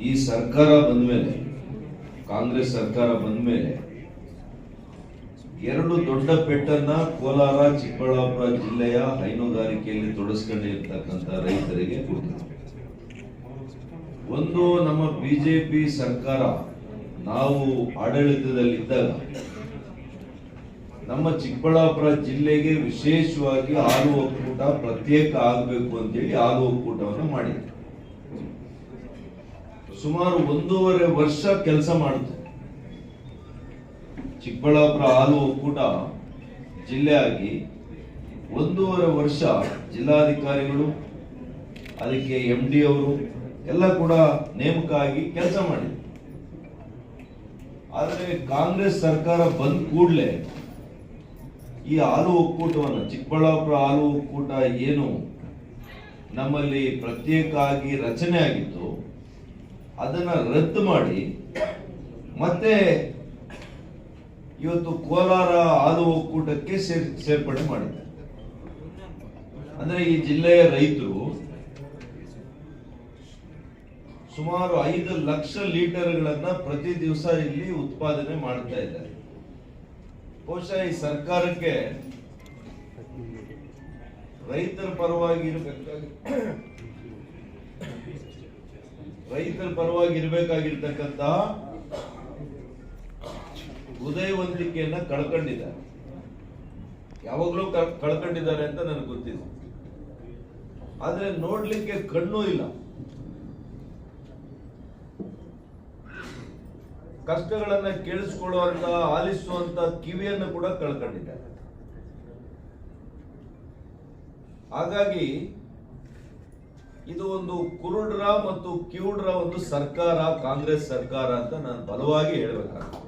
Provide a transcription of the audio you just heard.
ಈ ಸರ್ಕಾರ ಬಂದ ಮೇಲೆ ಕಾಂಗ್ರೆಸ್ ಸರ್ಕಾರ ಬಂದ ಮೇಲೆ ಎರಡು ದೊಡ್ಡ ಪೆಟ್ಟನ್ನ ಕೋಲಾರ, ಚಿಕ್ಕಬಳ್ಳಾಪುರ ಜಿಲ್ಲೆಯ ಹೈನುಗಾರಿಕೆಯಲ್ಲಿ ತೊಡಸ್ಕೊಂಡಿರ್ತಕ್ಕಂಥ ರೈತರಿಗೆ ಕೊಡ್ತಾರೆ. ಒಂದು ನಮ್ಮ ಬಿಜೆಪಿ ಸರ್ಕಾರ ನಾವು ಆಡಳಿತದಲ್ಲಿದ್ದಾಗ ನಮ್ಮ ಚಿಕ್ಕಬಳ್ಳಾಪುರ ಜಿಲ್ಲೆಗೆ ವಿಶೇಷವಾಗಿ ಹಾಲು ಒಕ್ಕೂಟ ಪ್ರತ್ಯೇಕ ಆಗಬೇಕು ಅಂತೇಳಿ ಹಾಲು ಒಕ್ಕೂಟವನ್ನು ಮಾಡಿದೆ ಸುಮಾರು ಒಂದೂವರೆ ವರ್ಷ ಕೆಲಸ ಮಾಡಿತು ಚಿಕ್ಕಬಳ್ಳಾಪುರ ಹಾಲು ಒಕ್ಕೂಟ ಜಿಲ್ಲೆ ಆಗಿ ಒಂದೂವರೆ ವರ್ಷ ಜಿಲ್ಲಾಧಿಕಾರಿಗಳು, ಅದಕ್ಕೆ ಎಂ ಡಿ ಅವರು ಎಲ್ಲ ಕೂಡ ನೇಮಕ ಆಗಿ ಕೆಲಸ ಮಾಡಿದ್ರು. ಆದರೆ ಕಾಂಗ್ರೆಸ್ ಸರ್ಕಾರ ಬಂದ ಕೂಡಲೇ ಈ ಹಾಲು ಒಕ್ಕೂಟವನ್ನು, ಚಿಕ್ಕಬಳ್ಳಾಪುರ ಹಾಲು ಒಕ್ಕೂಟ ಏನು ನಮ್ಮಲ್ಲಿ ಪ್ರತ್ಯೇಕ ಆಗಿ ರಚನೆ ಆಗಿತ್ತು. ಅದನ್ನ ರದ್ದು ಮಾಡಿ, ಮತ್ತೆ ಇವತ್ತು ಕೋಲಾರ ಹಾಲು ಒಕ್ಕೂಟಕ್ಕೆ ಸೇರ್, ಸೇರ್ಪಡೆ ಮಾಡಿದ್ದಾರೆ. ಅಂದ್ರೆ ಈ ಜಿಲ್ಲೆಯ ರೈತರು ಸುಮಾರು ಐದು ಲಕ್ಷ ಲೀಟರ್ಗಳನ್ನ ಪ್ರತಿ ದಿವಸ ಇಲ್ಲಿ ಉತ್ಪಾದನೆ ಮಾಡ್ತಾ ಇದ್ದಾರೆ. ಬಹುಶಃ ಈ ಸರ್ಕಾರಕ್ಕೆ ರೈತರ ಪರವಾಗಿ ಇರಬೇಕಾಗಿ ರೈತರ ಪರವಾಗಿ ಇರಬೇಕಾಗಿರ್ತಕ್ಕಂತ ಹೃದಯವಂತಿಕೆಯನ್ನ ಕಳ್ಕೊಂಡಿದ್ದಾರೆ. ಯಾವಾಗ್ಲೂ ಕಳ್- ಕಳ್ಕೊಂಡಿದ್ದಾರೆ ಅಂತ ನನಗೆ ಗೊತ್ತಿದೆ ಆದ್ರೆ ನೋಡ್ಲಿಕ್ಕೆ ಕಣ್ಣು ಇಲ್ಲ. ಕಷ್ಟಗಳನ್ನ ಕೇಳಿಸ್ಕೊಳ್ಳುವಂತ ಆಲಿಸುವಂತ ಕಿವಿಯನ್ನು ಕೂಡ ಕಳ್ಕೊಂಡಿದ್ದಾರೆ. ಹಾಗಾಗಿ ಇದು ಒಂದು ಕುರುಡ್ರ ಮತ್ತು ಕಿವುಡ್ರ ಒಂದು ಸರ್ಕಾರ ಕಾಂಗ್ರೆಸ್ ಸರ್ಕಾರ ಅಂತ ನಾನು ಬಲವಾಗಿ ಹೇಳ್ಬೇಕಾಗ್ತದೆ.